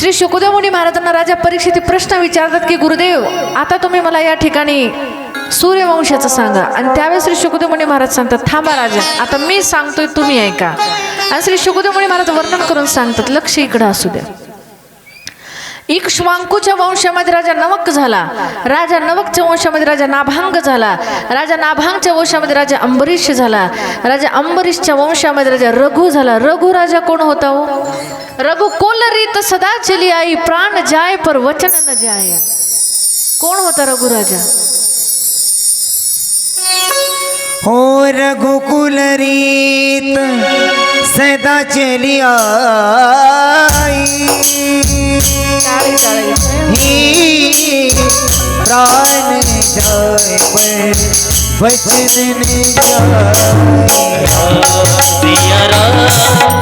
श्री शुकदेवमुनी महाराजांना राजा परीक्षित प्रश्न विचारतात की गुरुदेव आता तुम्ही मला या ठिकाणी सूर्यवंशाचं सांगा. आणि त्यावेळेस श्री शुकदेवमुनी महाराज सांगतात थांबा राजा आता मी सांगतोय तुम्ही ऐका. आणि श्री शुकदेवमुनी महाराज वर्णन करून सांगतात लक्ष इकडं असू द्या. इक्ष्वांकूच्या वंशामध्ये राजा नवक झाला. राजा नवकच्या वंशामध्ये राजा नाभांग झाला. राजा नाभांगच्या वंशामध्ये राजा अंबरीश झाला. राजा अंबरीशच्या वंशामध्ये राजा रघु झाला. रघु राजा कोण होता हो? रघु कोल रीत सदा चली आई प्राण जाय पर वचन न जाय. कोण होता रघु हो रघुकुल रीत सदा चली आई। ही प्राण जाय पर वचन न जाय सिया राम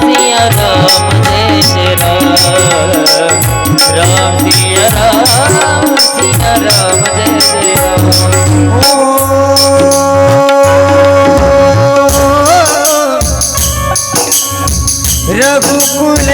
सिया राम जय जय राम राम सिया राम सिया राम जय जय राम रघुकुल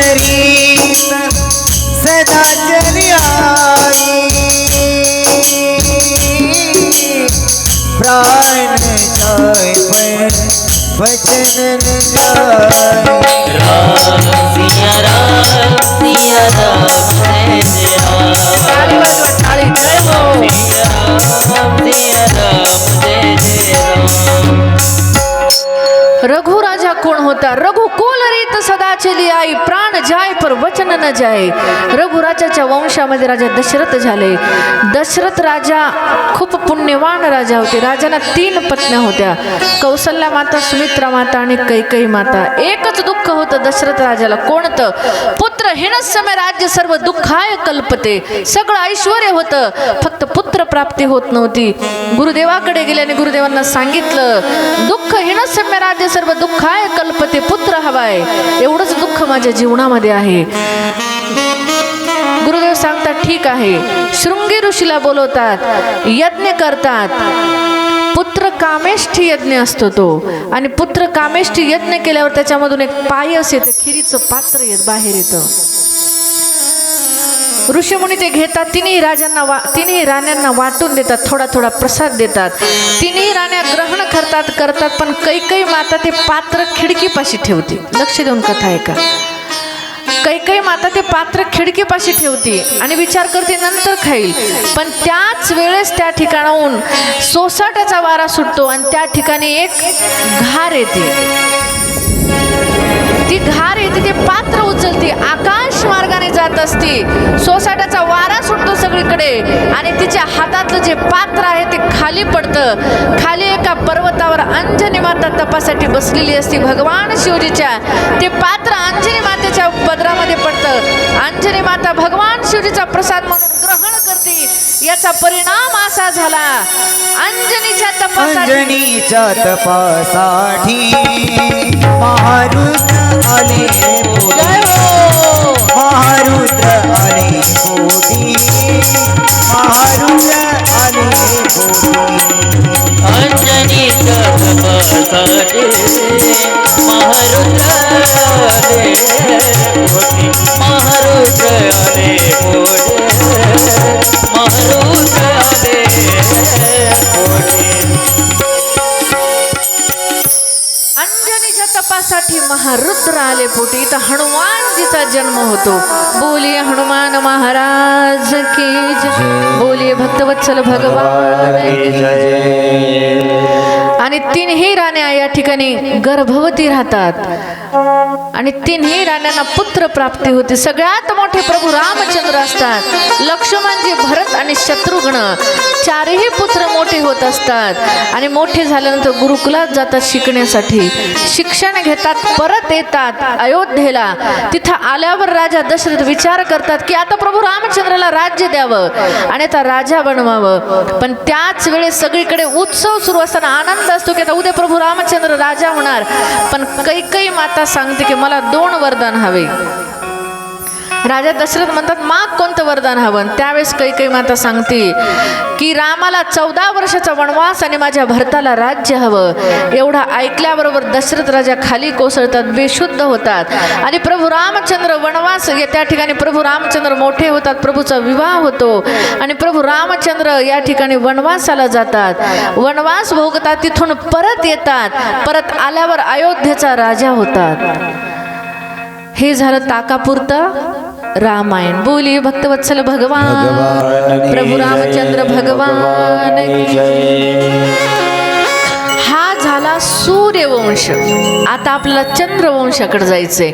कोण रघु कोल रीत सदा चली आई प्राण जाय पर वचन न जाय. रघुराजाच्या वंशामध्ये राजा दशरथ झाले. दशरथ राजा खूप पुण्यवान राजा होते. राजाला तीन पत्न्या होत्या. कौसल्या माता सुमित्रा माता आणि कैकई माता. एकच दुःख होतं दशरथ राजाला. कोणतं? पुत्र हिणसमय राज्य सर्व दुःखाय कल्पते. सगळं ऐश्वर होतं. फक्त पुत्र प्राप्ती होत नव्हती. गुरुदेवाकडे गेल्याने गुरुदेवांना सांगितलं दुःख हिणसम्य राज्य सर्व दुःख आहे कल्पते पुत्र हवाय. एवढंच दुःख माझ्या जीवनामध्ये आहे. गुरुदेव सांगतात ठीक आहे. शृंगी ऋषीला बोलवतात यज्ञ करतात. पुत्र कामेष्ठी यज्ञ असतो तो. आणि पुत्र कामेष्ठी यज्ञ केल्यावर त्याच्यामधून एक पायस येतं खिरीचं पात्र येत बाहेर येतं. ऋषीमुनी ते घेतात तिन्ही राजांना वा तिन्ही राण्यांना वाटून देतात थोडा थोडा प्रसाद देतात. तिन्ही राण्या ग्रहण करतात करतात पण कैकई माता ते पात्र खिडकीपाशी ठेवते. लक्ष देऊन कथा ऐका. कैकई माता ते पात्र खिडकीपाशी ठेवते आणि विचार करते नंतर खाईल. पण त्याच वेळेस त्या ठिकाणाहून सोसाट्याचा वारा सुटतो आणि त्या ठिकाणी एक घार येते. ती घार येते ते पात्र उचलते आकाश मार्गाने जात असते. सोसाट्याचा वारा सुटतो सगळीकडे आणि तिच्या हातातलं जे पात्र आहे ते खाली पडतं. खाली एका पर्वतावर अंजनी माता तपासाठी बसलेली असते भगवान शिवजीच्या. ते पात्र अंजनी मातेच्या पदरामध्ये पडतं. अंजनी माता भगवान शिवजीचा प्रसाद म्हणून ग्रहण करते याचा परिणाम असा झाला. अंजनीच्या तपासाठी अंजनीच्या तपासाठी महारुद्र आले पोटी जय हो! महारुद्र आले पोटी महारुद्र आले पोटी अंजनी तपासाठी महारुद्र आले महारुद्र आले पोटी तर हनुमानजीचा जन्म होतो. बोलिये हनुमान महाराज की जय. बोलिये भक्तवत्सल भगवान आणि तीनही राण्या या ठिकाणी गर्भवती राहतात. आणि तिन्ही राण्यांना पुत्र प्राप्ती होते. सगळ्यात मोठे प्रभू रामचंद्र असतात. लक्ष्मणजी भरत आणि शत्रुघ्न चारही पुत्र मोठे होत असतात. आणि मोठे झाल्यानंतर गुरुकुलात जातात शिकण्यासाठी. शिक्षण घेतात परत येतात अयोध्येला. तिथं आल्यावर राजा दशरथ विचार करतात की आता प्रभू रामचंद्राला राज्य द्यावं आणि आता राजा बनवावं. पण त्याच वेळेस सगळीकडे उत्सव सुरू असताना आनंद असतो की आता उद्या प्रभू रामचंद्र राजा होणार. पण कैकई माता सांगते की मला दोन वरदान हवे. राजा दशरथ म्हणतात माग कोणतं वरदान हवं? त्यावेळेस काही काही माता सांगते की रामाला चौदा वर्षाचा वनवास आणि माझ्या भरताला राज्य हवं. एवढा ऐकल्याबरोबर दशरथ राजा खाली कोसळतात बेशुद्ध होतात. आणि प्रभू रामचंद्र वनवास या त्या ठिकाणी प्रभू रामचंद्र मोठे होतात प्रभूचा विवाह होतो. आणि प्रभू रामचंद्र या ठिकाणी वनवासाला जातात. वनवास भोगतात तिथून परत येतात. परत आल्यावर अयोध्येचा राजा होतात. हे झालं ताकापुरतं. रामायण बोली भक्तवत्सल भगवान प्रभू रामचंद्र भगवान. हा झाला सूर्यवंश. आता आपल्याला चंद्रवंशाकडे जायचंय.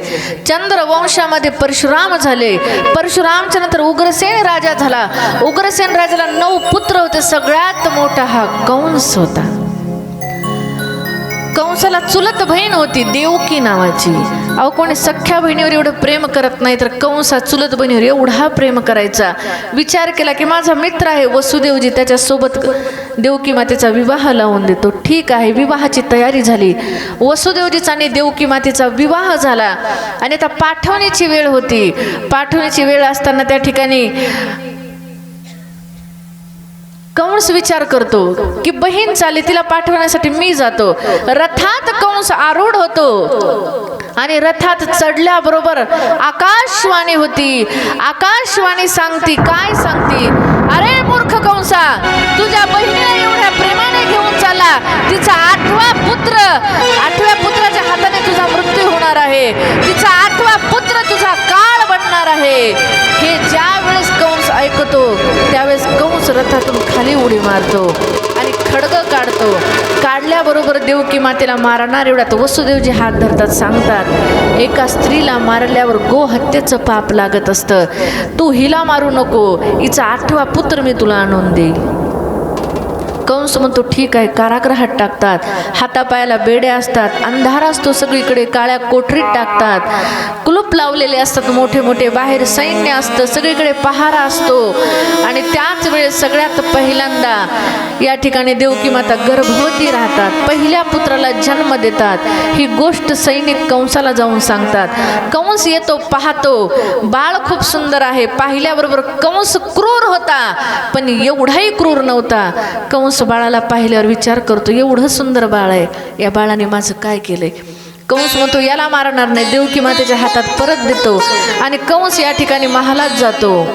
चंद्रवंशामध्ये परशुराम झाले. परशुरामच्या नंतर उग्रसेन राजा झाला. उग्रसेन राजाला नऊ पुत्र होते. सगळ्यात मोठा हा कंस होता. कंसाला चुलत बहीण होती देवकी नावाची. अहो कोणी सख्या बहिणीवर एवढं प्रेम करत नाही तर कंसा चुलत बहिणीवर एवढा प्रेम करायचा. विचार केला की माझा मित्र आहे वसुदेवजी त्याच्यासोबत देवकी मातेचा विवाह लावून देतो. ठीक आहे विवाहाची तयारी झाली. वसुदेवजीचा आणि देवकी मातेचा विवाह झाला. आणि आता पाठवणीची वेळ होती. पाठवणीची वेळ असताना त्या ठिकाणी कंस विचार करतो की बहीण चाली तिला पाठवण्यासाठी मी जातो. रथात कंस आरूढ होतो. आणि रथात चढल्याबरोबर आकाशवाणी होती. आकाशवाणी सांगती काय सांगती? अरे मूर्ख कंसा तुझ्या बहिणीला एवढ्या प्रेमाने घेऊन चालला तिचा आठवा पुत्र आठव्या पुत्राच्या हाताने तुझा मृत्यू होणार आहे. तिचा आठवा पुत्र तुझा काळ बनणार आहे. हे ज्या वेळेस कंस ऐकतो त्यावेळेस कंस रथातून खाली उडी मारतो आणि खडग काढतो. काढल्याबरोबर देवकी मातेला मारणार एवढ्यात वसुदेवजी हात धरतात सांगतात एका स्त्रीला मारल्यावर गो हत्येचं पाप लागत असतं. तू हिला मारू नको. हिचा आठवा पुत्र मी तुला आणून देईल. कंस म्हणतो ठीक आहे कारागृहात टाकतात हातापायाला बेड्या असतात अंधार असतो सगळीकडे काळ्या कोठरीत टाकतात. कुलूप लावलेले असतात मोठे मोठे बाहेर सैन्य असतं सगळीकडे पहारा असतो. आणि त्याच वेळेस सगळ्यात पहिल्यांदा या ठिकाणी देवकी माता गर्भवती राहतात पहिल्या पुत्राला जन्म देतात. ही गोष्ट सैनिक कंसाला जाऊन सांगतात. कंस येतो पाहतो बाळ खूप सुंदर आहे पाहिल्याबरोबर कंस क्रूर होता पण एवढाही क्रूर नव्हता. कंस कंस बाळाला पाहिल्यावर विचार करतो एवढं सुंदर बाळ आहे. या बाळाने माझं काय केलंय? कंस म्हणतो याला मारणार नाही देवकी मातेच्या हातात परत देतो. आणि कंस या ठिकाणी महालात जातो.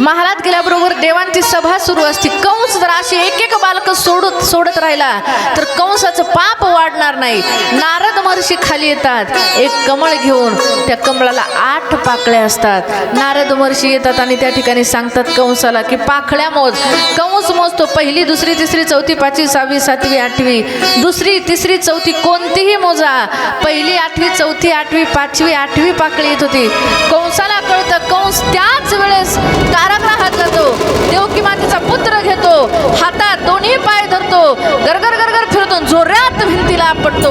महालात गेल्याबरोबर देवांची सभा सुरू असते. कंस जर अशी एक एक बालक सोडत सोडत राहिला तर कंसाचं पाप वाढणार नाही. नारद महर्षी खाली येतात. एक कमळ घेऊन त्या कमळाला आठ पाकळ्या असतात. नारद महर्षी येतात आणि त्या ठिकाणी सांगतात कंसाला की पाखळ्या मोज. कंस मोजतो पहिली दुसरी तिसरी चौथी पाचवी सहावी सातवी आठवी. दुसरी तिसरी चौथी कोणतीही मोजा. पहिली आठवी चौथी आठवी पाचवी आठवी पाकळी येत होती. कंसाला कळतं कंस त्याच वेळेस कारागृहात जातो देवकी मातेचा पुत्र घेतो. हातात दोन्ही पाय धरतो. गरगर गरगर फिरतो जोरात भिंतीला पडतो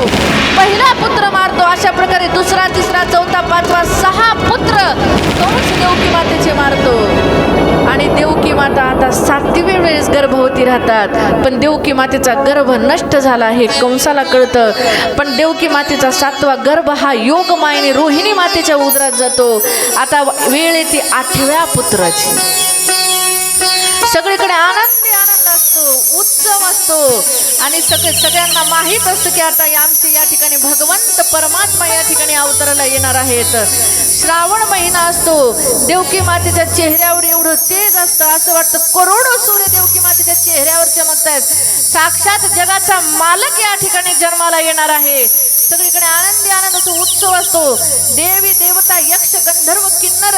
पहिला पुत्र मारतो. अशा प्रकारे दुसरा तिसरा चौथा पाचवा सहा पुत्र कंस देवकी मातेचे मारतो. आणि देवकी माता आता सातवी वेळेस गर्भवती राहतात. पण देवकी मातेचा गर्भ नष्ट झाला हे कंसाला कळतं. पण देवकी मातेचा सातवा गर्भ हा योग मायने रोहिणी मातेच्या उदरात जातो. आता वेळ येते आठव्या पुत्राची. सगळीकडे आनंदी आनंद असतो उत्सव असतो. आणि सगळे सगळ्यांना माहीत असतं की आता या- आमचे या ठिकाणी भगवंत परमात्मा या ठिकाणी अवतराला येणार आहेत. श्रावण महिना असतो. देवकी मातेच्या चेहऱ्यावर एवढं तेज असतं. असं वाटतं करोडो सूर्य देवकी मातेच्या चेहऱ्यावर चमकत आहेत साक्षात जगाचा मालक या ठिकाणी जन्माला येणार आहे. सगळीकडे आनंदी आनंद असो उत्सव असतो. देवी देवता यक्ष गंधर्व किन्नर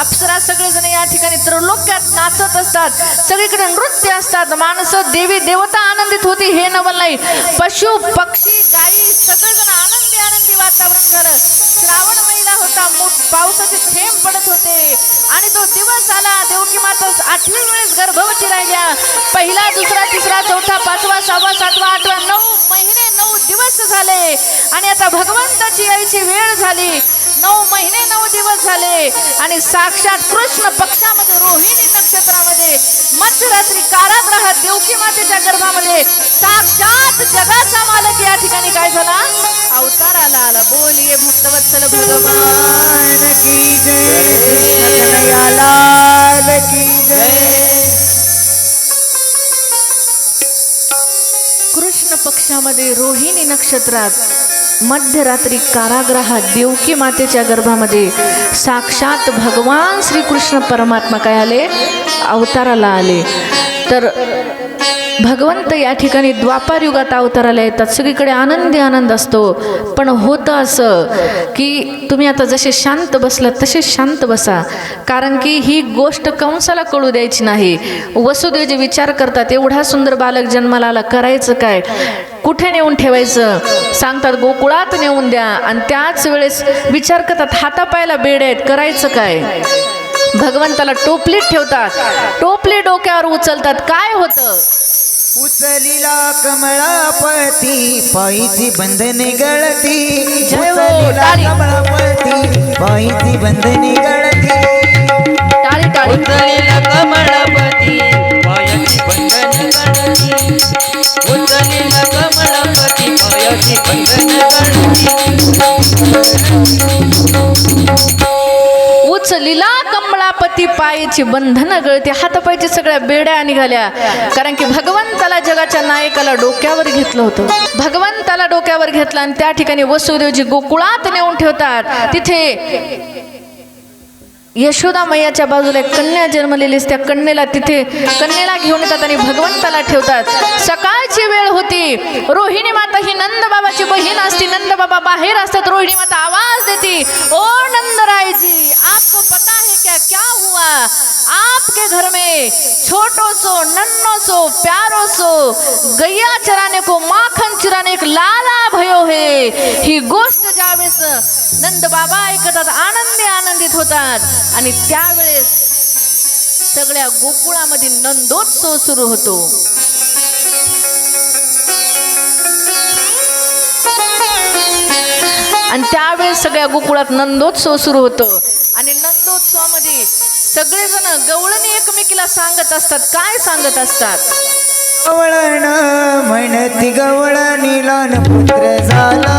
अप्सरा सगळेजण या ठिकाणी त्रिलोक्यात नाचत असतात. सगळीकडे नृत्य असतात. माणसं देवी देवता आनंदित होती हे नवल नाही. पशु पक्षी गायी सगळेजण आनंदी आनंदी वातावरण झालं. श्रावण महिना पावसाचे थेंब पडत होते. आणि तो दिवस आला देवकी माता आठवी वेळेस गर्भवती राहिल्या. पहिला दुसरा तिसरा चौथा पाचवा सहावा सातवा आठवा नऊ महिने नऊ दिवस झाले. आणि आता भगवंताची यायची वेळ झाली. नऊ महिने नऊ दिवस झाले. आणि साक्षात कृष्ण पक्षामध्ये रोहिणी नक्षत्रामध्ये मध्यरात्री कारागृहात देवकी मातेच्या गर्भामध्ये. साक्षात जगाचा मालक या ठिकाणी काय झाला? अवतार आला आला. बोलिये भक्तवत्सल भगवान. कृष्ण पक्षामध्ये रोहिणी नक्षत्रात मध्यरात्री कारागृहात देवकी मातेच्या गर्भामध्ये साक्षात भगवान श्रीकृष्ण परमात्मा काय आले? अवताराला आले. तर भगवंत या ठिकाणी द्वापार युगात अवताराला येतात सगळीकडे आनंदी आनंद असतो. पण होतं असं की तुम्ही आता जसे शांत बसलात तसे शांत बसा. कारण की ही गोष्ट कंसाला कळू द्यायची नाही. वसुदेव जे विचार करतात एवढा सुंदर बालक जन्माला आला करायचं काय? कुठे नेऊन ठेवायचं? सांगतात गोकुळात नेऊन द्या. आणि त्याच वेळेस विचार करतात हातापायला बेड आहेत करायचं काय? भगवंताला टोपलीत ठेवतात. टोपली डोक्यावर उचलतात. काय होतं? उचलिला कमळापती पायीची बंधने गळती. जय हो, उचलिला. कमळापती पायीची बंधने गळती. टाळी टाळी. उचलेला कमळपती पायाची बंधन गणती उचलेला कमळपती पायाची बंधन उचलिला कमळापती पायाची बंधन गळते हातापायची सगळ्या बेड्या निघाल्या. कारण की भगवंताला जगाच्या नायकाला डोक्यावर घेतलं होतं. भगवंताला डोक्यावर घेतलं आणि त्या ठिकाणी वसुदेवजी गोकुळात नेऊन ठेवतात. तिथे यशोदा मैयाच्या बाजूला एक कन्या जन्मलेली त्या कन्येला तिथे कन्येला घेऊन येतात आणि भगवंताला ठेवतात. सकाळची वेळ होती. रोहिणी माता ही नंद बाबाची बहीण असती. नंद बाबा बाहेर असतात. रोहिणी माता आवाज देती ओ नंदरायजी आपको पता है क्या क्या हुआ? आपके घर में छोटो सो नन्नो सो प्यारो सो गैया चराने को माखन चुराने एक लाला भयो है। ही गोष्ट जावेस नंद बाबा ऐकतात आनंदी आनंदित होतात. आणि त्यावेळेस सगळ्या गोकुळामध्ये नंदोत्सव सुरू होतो. आणि त्यावेळेस सगळ्या गोकुळात नंदोत्सव सुरू होतो. आणि नंदोत्सवामध्ये सगळेजण गवळणी एकमेकीला सांगत असतात. काय सांगत असतात? गवळण म्हणती गवळ लहान पुत्र झाला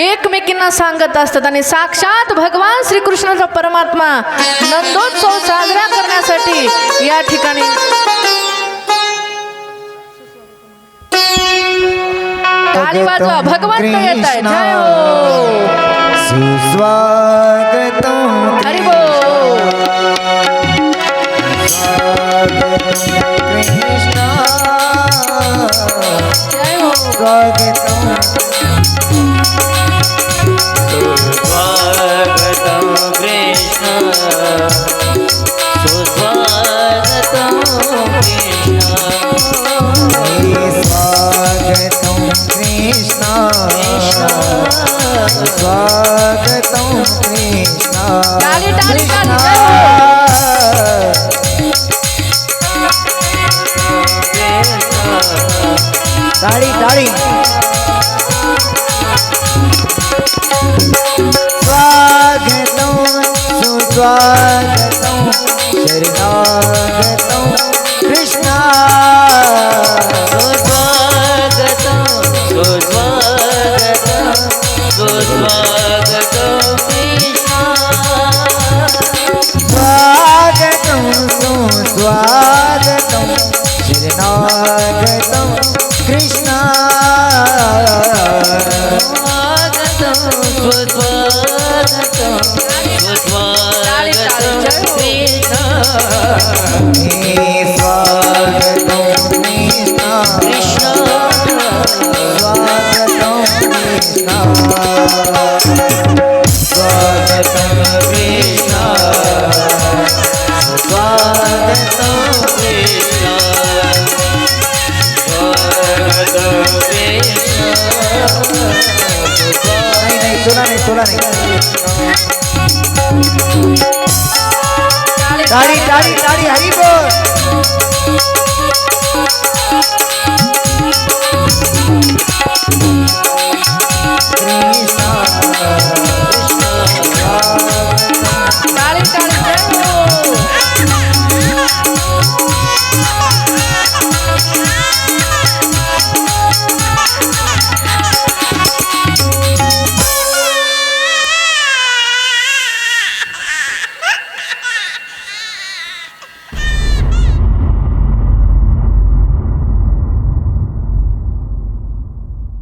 एकमेकींना सांगत असतात आणि साक्षात भगवान श्रीकृष्णाचा परमात्मा नंदोत्सव साजरा करण्यासाठी या ठिकाणी भगवंत येत आहे जय हो. सुस्वागतम हरी बोल. कृष्ण. जय स्वागतम। स्वागतं कृष्ण।